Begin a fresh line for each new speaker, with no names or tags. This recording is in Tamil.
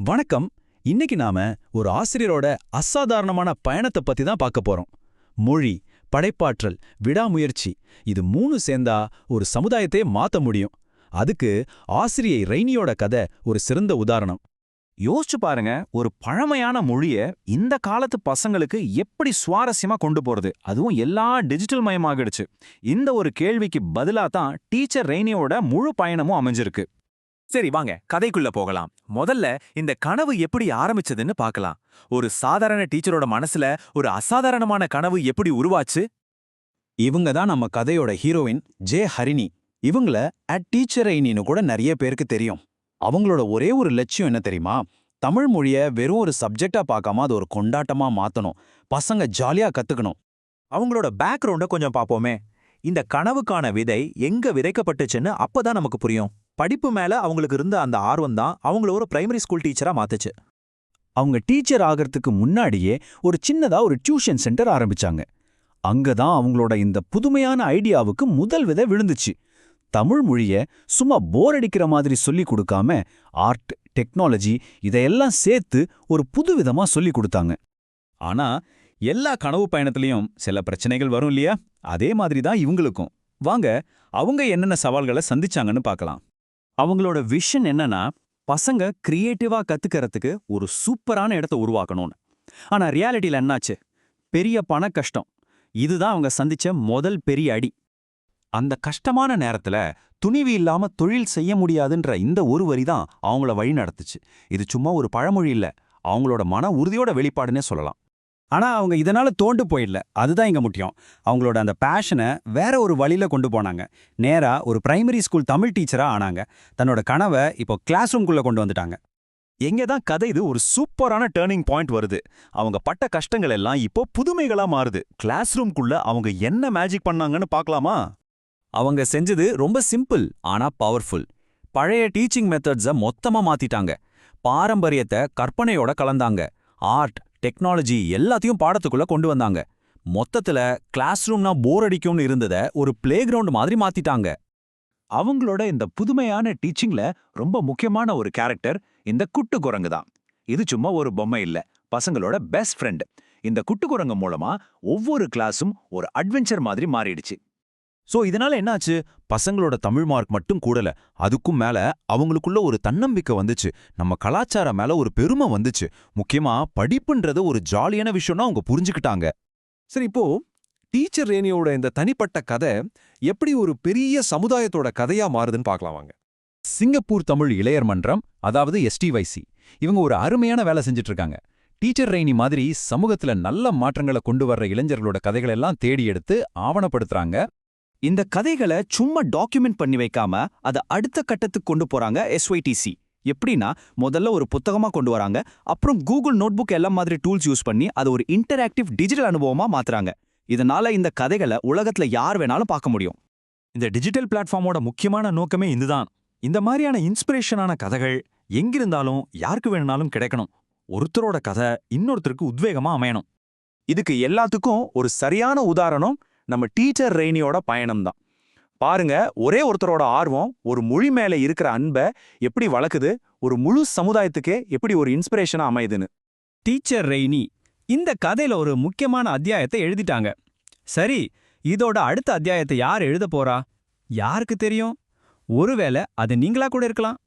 வணக்கம். இன்னைக்கு நாம ஒரு ஆசிரியரோட அசாதாரணமான பயணத்தை பத்தி தான் பார்க்க போறோம். மொழி படைப்பாற்றல் விடாமுயற்சி இது மூணு சேர்ந்தா ஒரு சமுதாயத்தையே மாத்த முடியும். அதுக்கு ஆசிரியை ரெய்னியோட கதை ஒரு சிறந்த உதாரணம்.
யோசிச்சு பாருங்க ஒரு பழமையான மொழிய இந்த காலத்து பசங்களுக்கு எப்படி சுவாரஸ்யமா கொண்டு போறது? அதுவும் எல்லா டிஜிட்டல் மயமாகிடுச்சு. இந்த ஒரு கேள்விக்கு பதிலா தான் டீச்சர் ரெய்னியோட முழு பயணமும் அமைஞ்சிருக்கு. சரி வாங்க கதைக்குள்ள போகலாம். முதல்ல இந்த கனவு எப்படி ஆரம்பிச்சதுன்னு பார்க்கலாம். ஒரு சாதாரண டீச்சரோட மனசுல ஒரு அசாதாரணமான கனவு எப்படி உருவாச்சு?
இவங்க தான் நம்ம கதையோட ஹீரோயின் ஜே ஹரிணி. இவங்கள அட் டீச்சர் ஐனின்னு கூட நிறைய பேருக்கு தெரியும். அவங்களோட ஒரே ஒரு லட்சியம் என்ன தெரியுமா? தமிழ் மொழிய வெறும் ஒரு சப்ஜெக்டா பார்க்காம அது ஒரு கொண்டாட்டமா மாத்தணும். பசங்க ஜாலியா கத்துக்கணும்.
அவங்களோட பேக்ரவுண்ட கொஞ்சம் பார்ப்போமே. இந்த கனவுக்கான விதை எங்க விதைக்கப்பட்டுச்சுன்னு அப்பதான் நமக்கு புரியும். படிப்பு மேல அவங்களுக்கு இருந்த அந்த ஆர்வம் தான் அவங்கள ஒரு பிரைமரி ஸ்கூல் டீச்சரா மாத்துச்சு.
அவங்க டீச்சர் ஆகிறதுக்கு முன்னாடியே ஒரு சின்னதா ஒரு டியூஷன் சென்டர் ஆரம்பிச்சாங்க. அங்கதான் அவங்களோட இந்த புதுமையான ஐடியாவுக்கு முதல் விதை விழுந்துச்சு. தமிழ் மொழிய சும்மா போர் அடிக்கிற மாதிரி சொல்லிக் கொடுக்காம ஆர்ட் டெக்னாலஜி இதையெல்லாம் சேர்த்து ஒரு புதுவிதமா சொல்லிக் கொடுத்தாங்க. ஆனா எல்லா கனவு பயணத்திலையும் சில பிரச்சனைகள் வரும் இல்லையா? அதே மாதிரி தான் இவங்களுக்கும். வாங்க அவங்க என்னென்ன சவால்களை சந்திச்சாங்கன்னு பார்க்கலாம். அவங்களோட விஷன் என்னன்னா பசங்க கிரியேட்டிவா கத்துக்கறதுக்கு ஒரு சூப்பரான இடத்த உருவாக்கணும்னு. ஆனா ரியாலிட்டியில என்னாச்சு? பெரிய பண கஷ்டம். இதுதான் அவங்க சந்திச்ச முதல் பெரிய அடி. அந்த கஷ்டமான நேரத்துல துணிவு இல்லாம தொழில் செய்ய முடியாதுன்ற இந்த ஒரு வரி தான் அவங்கள வழி நடத்துச்சு. இது சும்மா ஒரு பழமொழி இல்ல. அவங்களோட மன உறுதியோட வெளிப்பாடுனே சொல்லலாம். ஆனா அவங்க இதனால தோண்டு போயிடல. அதுதான் இங்க முக்கியம். அவங்களோட அந்த பேஷனை வேற ஒரு வழியில் கொண்டு போனாங்க. நேரா ஒரு பிரைமரி ஸ்கூல் தமிழ் டீச்சரா ஆனாங்க. தன்னோட கனவை இப்போ கிளாஸ் ரூம்குள்ள கொண்டு வந்துட்டாங்க. எங்க தான் கதை இது ஒரு சூப்பரான டேர்னிங் பாயிண்ட் வருது. அவங்க பட்ட கஷ்டங்கள் எல்லாம் இப்போ புதுமைகளா மாறுது. கிளாஸ் ரூம்குள்ள அவங்க என்ன மேஜிக் பண்ணாங்கன்னு பார்க்கலாமா? அவங்க செஞ்சது ரொம்ப சிம்பிள் ஆனா பவர்ஃபுல் பழைய டீச்சிங் மெத்தட்ஸ மொத்தமா மாத்திட்டாங்க. பாரம்பரியத்தை கற்பனையோட கலந்தாங்க. ஆர்ட் டெக்னாலஜி எல்லாத்தையும் பாடத்துக்குள்ள கொண்டு வந்தாங்க. மொத்தத்துல கிளாஸ் ரூம்னா போர் அடிக்கும்னு இருந்தத ஒரு பிளே கிரவுண்ட் மாதிரி மாத்திட்டாங்க. அவங்களோட இந்த புதுமையான டீச்சிங்ல ரொம்ப முக்கியமான ஒரு கேரக்டர் இந்த குட்டு குரங்கு தான். இது சும்மா ஒரு பொம்மை இல்ல பசங்களோட பெஸ்ட் ஃப்ரெண்ட் இந்த குட்டு குரங்கு மூலமா ஒவ்வொரு கிளாஸும் ஒரு அட்வென்ச்சர் மாதிரி மாறிடுச்சு. சோ இதனால என்னாச்சு? பசங்களோட தமிழ் மார்க் மட்டும் கூடல. அதுக்கும் மேல அவங்களுக்குள்ள ஒரு தன்னம்பிக்கை வந்துச்சு. நம்ம கலாச்சாரம் மேல ஒரு பெருமை வந்துச்சு. முக்கியமா படிப்புன்றது ஒரு ஜாலியான விஷயம்னா அவங்க புரிஞ்சுக்கிட்டாங்க.
சரி இப்போ டீச்சர் ரேனியோட இந்த தனிப்பட்ட கதை எப்படி ஒரு பெரிய சமுதாயத்தோட கதையா மாறுதுன்னு பார்க்கலாம் வாங்க.
சிங்கப்பூர் தமிழ் இளையர் மன்றம் அதாவது எஸ்டிவைசி இவங்க ஒரு அருமையான வேலை செஞ்சுட்டு இருக்காங்க டீச்சர் ரெய்னி மாதிரி சமூகத்துல நல்ல மாற்றங்களை கொண்டு வர்ற இளைஞர்களோட கதைகளெல்லாம் தேடி எடுத்து ஆவணப்படுத்துறாங்க.
இந்த கதைகளை சும்மா டாக்குமெண்ட் பண்ணி வைக்காம அதை அடுத்த கட்டத்துக்கு கொண்டு போறாங்க எஸ்ஒய்டிசி எப்படின்னா முதல்ல ஒரு புத்தகமா கொண்டு வராங்க. அப்புறம் கூகுள் நோட்புக் எல்லாம் மாதிரி டூல்ஸ் யூஸ் பண்ணி அதை ஒரு இன்டராக்டிவ் டிஜிட்டல் அனுபவமா மாத்துறாங்க. இதனால இந்த கதைகளை உலகத்துல யார் வேணாலும் பார்க்க முடியும். இந்த டிஜிட்டல் பிளாட்ஃபார்மோட முக்கியமான நோக்கமே இதுதான். இந்த மாதிரியான இன்ஸ்பிரேஷனான கதைகள் எங்கிருந்தாலும் யாருக்கு வேணும்னாலும் கிடைக்கணும். ஒருத்தரோட கதை இன்னொருத்தருக்கு உத்வேகமா அமையணும். இதுக்கு எல்லாத்துக்கும் ஒரு சரியான உதாரணம் நம்ம டீச்சர் ரெய்னியோட பயணம் தான் பாருங்க ஒரே ஒருத்தரோட ஆர்வம் ஒரு மொழி மேல இருக்கிற அன்பை எப்படி வளர்க்குது ஒரு முழு சமுதாயத்துக்கே எப்படி ஒரு இன்ஸ்பிரேஷனா அமையுதுன்னு.
டீச்சர் ரெய்னி இந்த கதையில ஒரு முக்கியமான அத்தியாயத்தை எழுதிட்டாங்க. சரி இதோட அடுத்த அத்தியாயத்தை யார் எழுத போறா? யாருக்கு தெரியும்? ஒருவேளை அது நீங்களா கூட இருக்கலாம்.